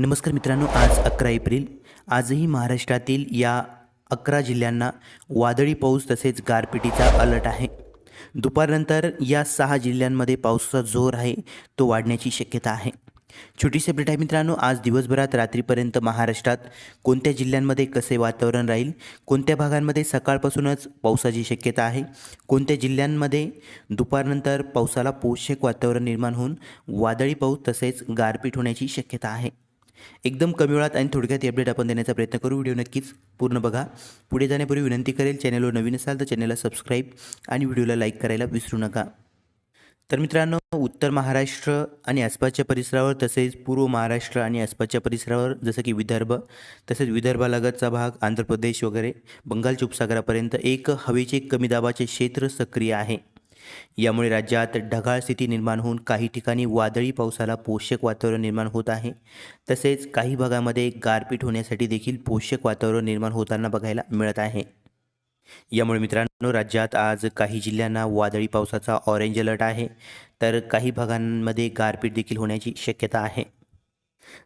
नमस्कार मित्रांनो आज अकरा एप्रिल. आजही महाराष्ट्रातील या अकरा जिल्ह्यांना वादळी पाऊस तसेच गारपिटीचा अलर्ट आहे. दुपारनंतर या सहा जिल्ह्यांमध्ये पावसाचा जोर आहे तो वाढण्याची शक्यता आहे. छोटीशी अपडेट आहे मित्रांनो आज दिवसभरात रात्रीपर्यंत महाराष्ट्रात कोणत्या जिल्ह्यांमध्ये कसे वातावरण राहील कोणत्या भागांमध्ये सकाळपासूनच पावसाची शक्यता आहे कोणत्या जिल्ह्यांमध्ये दुपारनंतर पावसाला पोषक वातावरण निर्माण होऊन वादळी पाऊस तसेच गारपीट होण्याची शक्यता आहे. एकदम कमी वेळात आणि थोडक्यात अपडेट आपण देण्याचा प्रयत्न करू. व्हिडिओ नक्कीच पूर्ण बघा. पुढे जाण्यापूर्वी विनंती करेल चॅनलवर नवीन असाल तर चॅनलला सबस्क्राईब आणि व्हिडिओला लाईक करायला विसरू नका. तर मित्रांनो उत्तर महाराष्ट्र आणि आसपासच्या परिसरावर तसेच पूर्व महाराष्ट्र आणि आसपासच्या परिसरावर जसं की विदर्भ तसेच विदर्भालगतचा भाग आंध्र प्रदेश वगैरे बंगालच्या उपसागरापर्यंत एक हवेचे कमी दाबाचे क्षेत्र सक्रिय आहे. यामुळे राज्यात ढगाळ स्थिती निर्माण होऊन काही ठिकाणी वादळी पावसाला पोषक वातावरण निर्माण होत आहे. तसेच काही भागामध्ये गारपीट होण्यासाठी देखील पोषक वातावरण निर्माण होताना बघायला मिळत आहे. यामुळे मित्रांनो राज्यात आज काही जिल्ह्यांना वादळी पावसाचा ऑरेंज अलर्ट आहे. तर काही भागांमध्ये गारपीट देखील होण्याची शक्यता आहे.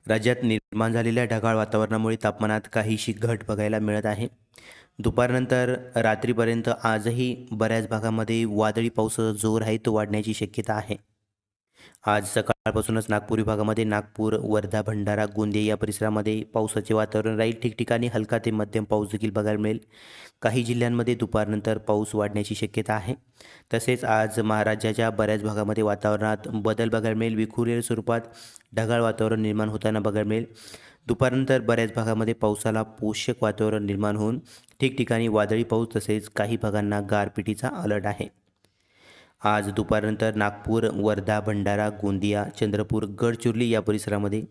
राज्यात निर्माण झालेल्या ढगाळ वातावरणामुळे तापमानात काहीशी घट बघायला मिळत आहे. दुपारनंतर रात्रीपर्यंत आजही बऱ्याच भागामध्ये वादळी पावसाचा जोर आहे तो वाढण्याची शक्यता आहे. आज सकाळपासूनच नागपूर विभागामध्ये नागपूर वर्धा भंडारा गोंदिया या परिसरामध्ये पावसाचे वातावरण राहील. ठिकठिकाणी हलका ते मध्यम पाऊस देखील बघायला मिळेल. काही जिल्ह्यांमध्ये दुपारनंतर पाऊस वाढण्याची शक्यता आहे. तसेच आज महाराष्ट्राच्या बऱ्याच भागामध्ये वातावरणात बदल बघायला मिळेल. विखुरलेल्या स्वरूपात ढगाळ वातावरण निर्माण होताना बघायला मिळेल. दुपारनंतर बऱ्याच भागामध्ये पावसाला पोषक वातावरण निर्माण होऊन ठिकठिकाणी वादळी पाऊस तसेच काही भागांना गारपिटीचा अलर्ट आहे. आज दुपारनंतर नागपूर वर्धा भंडारा गोंदिया चंद्रपूर गडचिरोली या परिसरामध्ये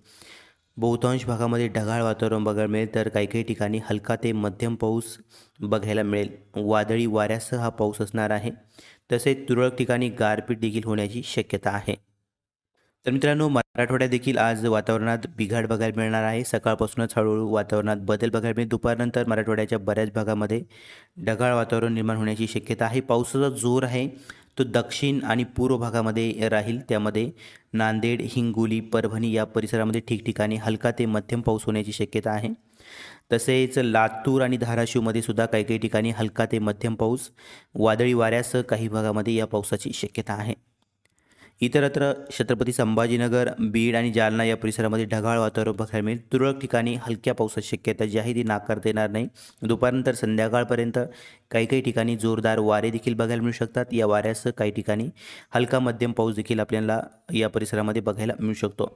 बहुतांश भागामध्ये ढगाळ वातावरण बघायला मिळेल. तर काही काही ठिकाणी हलका ते मध्यम पाऊस बघायला मिळेल. वादळी वाऱ्यासह हा पाऊस असणार आहे. तसेच तुरळक ठिकाणी गारपीट देखील होण्याची शक्यता आहे. तर मित्रांनो मराठवाड्यात देखील आज वातावरणात बिघाड बघायला मिळणार आहे. सकाळपासूनच हळूहळू वातावरणात बदल बघायला मिळेल. दुपारनंतर मराठवाड्याच्या बऱ्याच भागामध्ये ढगाळ वातावरण निर्माण होण्याची शक्यता आहे. पावसाचा जोर आहे तो दक्षिण आणि पूर्व भागामध्ये राहील. त्यामध्ये नांदेड हिंगोली परभणी या परिसरामध्ये ठिकठिकाणी हलका ते मध्यम पाऊस होण्याची शक्यता आहे. तसेच लातूर आणि धाराशिवमध्ये सुद्धा काही काही ठिकाणी हलका ते मध्यम पाऊस. वादळी वाऱ्यासह काही भागामध्ये या पावसाची शक्यता आहे. इतरत्र छत्रपती संभाजीनगर बीड आणि जालना या परिसरामध्ये ढगाळ वातावरण बघायला मिळेल. तुरळक ठिकाणी हलक्या पावसाची शक्यता जी आहे ती नाकारता येणार नाही. दुपारनंतर संध्याकाळपर्यंत काही काही ठिकाणी जोरदार वारे देखील बघायला मिळू शकतात. या वाऱ्यासह काही ठिकाणी हलका मध्यम पाऊस देखील आपल्याला या परिसरामध्ये बघायला मिळू शकतो.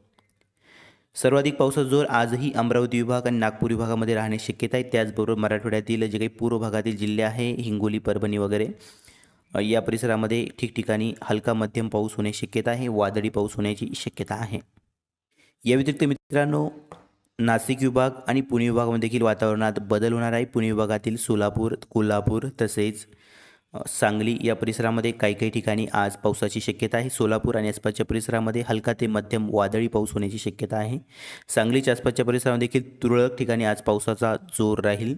सर्वाधिक पावसाचा जोर आजही अमरावती विभाग आणि नागपूर विभागामध्ये राहण्याची शक्यता आहे. त्याचबरोबर मराठवाड्यातील जे काही पूर्व भागातील जिल्हे आहे हिंगोली परभणी वगैरे या परिसरामध्ये ठिकठिकाणी हलका मध्यम पाऊस होण्याची शक्यता आहे वादळी पाऊस होण्याची शक्यता आहे. या व्यतिरिक्त मित्रांनो नाशिक विभाग आणि पुणे विभागामध्ये देखील वातावरणात बदल होणार आहे. पुणे विभागातील सोलापूर कोल्हापूर तसेच सांगली या परिसरामध्ये काही काही ठिकाणी आज पावसाची शक्यता आहे. सोलापूर आणि आसपासच्या परिसरामध्ये हलका ते मध्यम वादळी पाऊस होण्याची शक्यता आहे. सांगलीच्या आसपासच्या परिसरामध्ये देखील तुरळक ठिकाणी आज पावसाचा जोर राहील.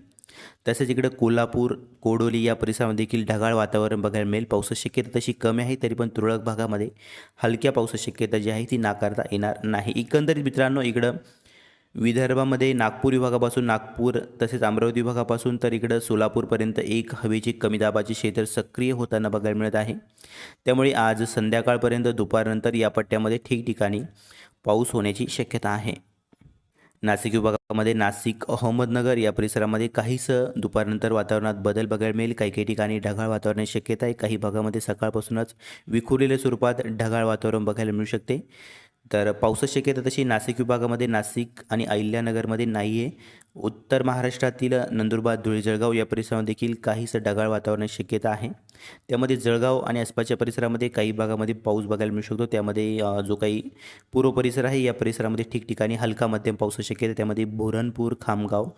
तसेच इकडं कोल्हापूर कोडोली या परिसरामध्ये देखील ढगाळ वातावरण बघायला मिळेल. पावसाची शक्यता तशी कमी आहे तरी पण तुरळक भागामध्ये हलक्या पावसाची शक्यता जी आहे ती नाकारता येणार नाही. एकंदरीत मित्रांनो इकडं विदर्भामध्ये नागपूर विभागापासून नागपूर तसेच अमरावती विभागापासून तर इकडं सोलापूरपर्यंत एक हवेची कमी दाबाचे क्षेत्र सक्रिय होताना बघायला मिळत आहे. त्यामुळे आज संध्याकाळपर्यंत दुपारनंतर या पट्ट्यामध्ये ठिकठिकाणी पाऊस होण्याची शक्यता आहे. नाशिक विभागामध्ये नाशिक अहमदनगर या परिसरामध्ये काहीसं दुपारनंतर वातावरणात बदल बघायला मिळेल. काही काही ठिकाणी ढगाळ वातावरणाची शक्यता आहे. काही भागामध्ये सकाळपासूनच विखुरलेल्या स्वरूपात ढगाळ वातावरण बघायला मिळू शकते. तर पावसाची शक्यता तशी नाशिक विभागामध्ये नाशिक आणि अहिल्यानगरमध्ये नाही आहे उत्तर महाराष्ट्रातील नंदुरबार धुळे जळगाव या परिसरामध्ये देखील काहीसं ढगाळ वातावरणाची शक्यता आहे. त्यामध्ये जळगाव आणि आसपासच्या परिसरामध्ये काही भागामध्ये पाऊस बघायला मिळू शकतो. त्यामध्ये जो काही पूर्व परिसर आहे या परिसरामध्ये ठिकठिकाणी हलका मध्यम पावसाची शक्यता त्यामध्ये भोरणपूर खामगाव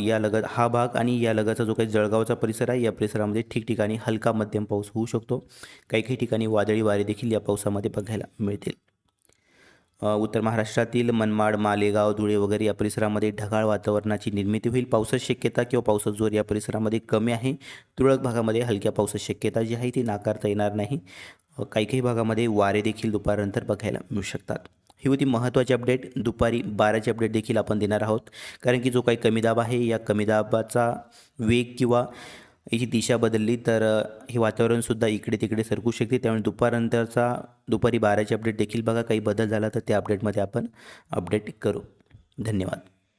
या लगत हा भाग आणि या लगतचा जो काही जळगावचा परिसर आहे या परिसरामध्ये ठिकठिकाणी हलका मध्यम पाऊस होऊ शकतो. काही काही ठिकाणी वादळी वारे देखील या पावसामध्ये बघायला मिळतील. उत्तर महाराष्ट्रातील मनमाड मालेगाव धुळे वगैरे या परिसरामध्ये ढगाळ वातावरणाची निर्मिती होईल. पावसाची शक्यता किंवा पावसाचा जोर या परिसरामध्ये कमी आहे. तुरळक भागामध्ये हलक्या पावसाची शक्यता जी आहे ती नाकारता येणार नाही. काही काही भागामध्ये वारे देखील दुपारनंतर बघायला मिळू शकतात. ही होती महत्त्वाची अपडेट. दुपारी बाराची अपडेट देखील आपण देणार आहोत. कारण की जो काही कमी दाब आहे या कमी दाबाचा वेग किंवा याची दिशा बदलली तर हे वातावरणसुद्धा इकडे तिकडे सरकू शकते. त्यामुळे दुपारनंतरचा दुपारी बाराची अपडेट देखील बघा. काही बदल झाला तर त्या अपडेटमध्ये आपण अपडेट करू. धन्यवाद.